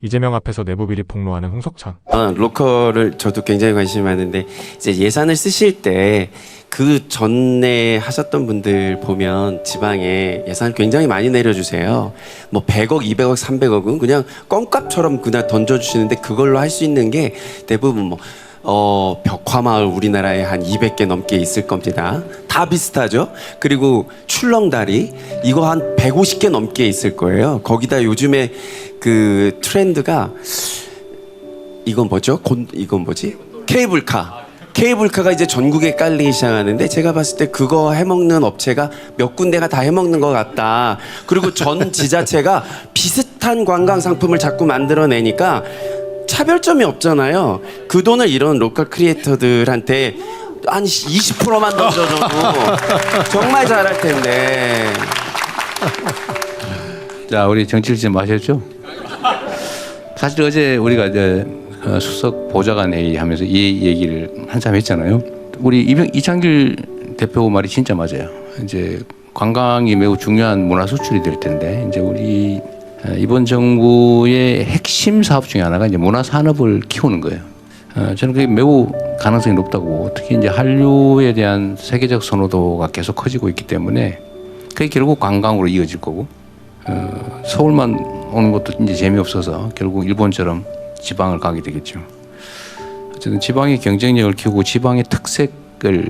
이재명 앞에서 내부 비리 폭로하는 홍석천. 어, 로컬을 저도 굉장히 관심이 많은데 이제 예산을 쓰실 때 그 전에 하셨던 분들 보면 지방에 예산 굉장히 많이 내려주세요. 뭐 100억, 200억, 300억은 그냥 껌값처럼 그냥 던져주시는데 그걸로 할 수 있는 게 대부분 뭐 어, 벽화마을 우리나라에 한 200개 넘게 있을 겁니다. 다 비슷하죠? 그리고 출렁다리 이거 한 150개 넘게 있을 거예요. 거기다 요즘에 그 트렌드가 이건 뭐죠? 곤 이건 뭐지? 케이블카. 케이블카가 이제 전국에 깔리기 시작하는데 제가 봤을 때 그거 해먹는 업체가 몇 군데가 다 해먹는 것 같다. 그리고 전 지자체가 비슷한 관광 상품을 자꾸 만들어내니까 차별점이 없잖아요. 그 돈을 이런 로컬 크리에이터들한테 한 20%만 던져줘도 정말 잘할 텐데. 자, 우리 정치를 좀 마셨죠? 사실 어제 우리가 이제 어, 수석 보좌관 회의 하면서 이 얘기를 한참 했잖아요. 우리 이병, 이창길 대표 말이 진짜 맞아요. 이제 관광이 매우 중요한 문화 수출이 될 텐데 이제 우리 어, 이번 정부의 핵심 사업 중에 하나가 이제 문화 산업을 키우는 거예요. 어, 저는 그게 매우 가능성이 높다고 특히 이제 한류에 대한 세계적 선호도가 계속 커지고 있기 때문에 그게 결국 관광으로 이어질 거고 어, 서울만 오는 것도 이제 재미없어서 결국 일본처럼 지방을 가게 되겠죠. 어쨌든 지방의 경쟁력을 키우고 지방의 특색을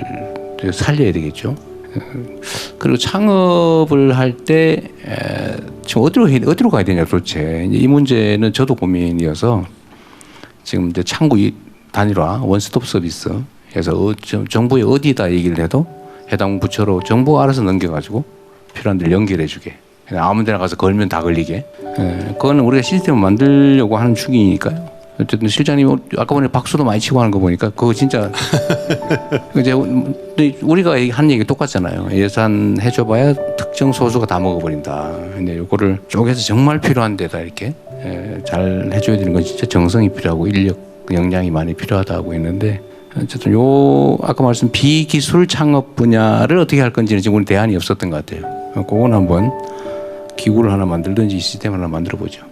또 살려야 되겠죠. 어, 그리고 창업을 할 때 지금 어디로 해- 어디로 가야 되냐 도대체? 이 문제는 저도 고민이어서 지금 이제 창구 이 단일화 원스톱 서비스 해서 어, 정- 정부에 어디다 얘기를 해도 해당 부처로 정부 알아서 넘겨가지고 필요한 데를 연결해주게. 아무 데나 가서 걸면 다 걸리게. 예, 그거는 우리가 시스템을 만들려고 하는 축이니까요 어쨌든 실장님 아까 전에 박수도 많이 치고 하는 거 보니까 그거 진짜 이제 우리가 한 얘기 똑같잖아요 예산 해줘봐야 특정 소수가 다 먹어버린다 근데 이거를 쪼개서 정말 필요한 데다 이렇게 예, 잘 해줘야 되는 건 진짜 정성이 필요하고 인력 역량이 많이 필요하다고 했는데 어쨌든 요 아까 말씀 비기술 창업 분야를 어떻게 할 건지는 지금 우리 대안이 없었던 것 같아요. 그건 한번 기구를 하나 만들든지 시스템 하나 만들어 보죠.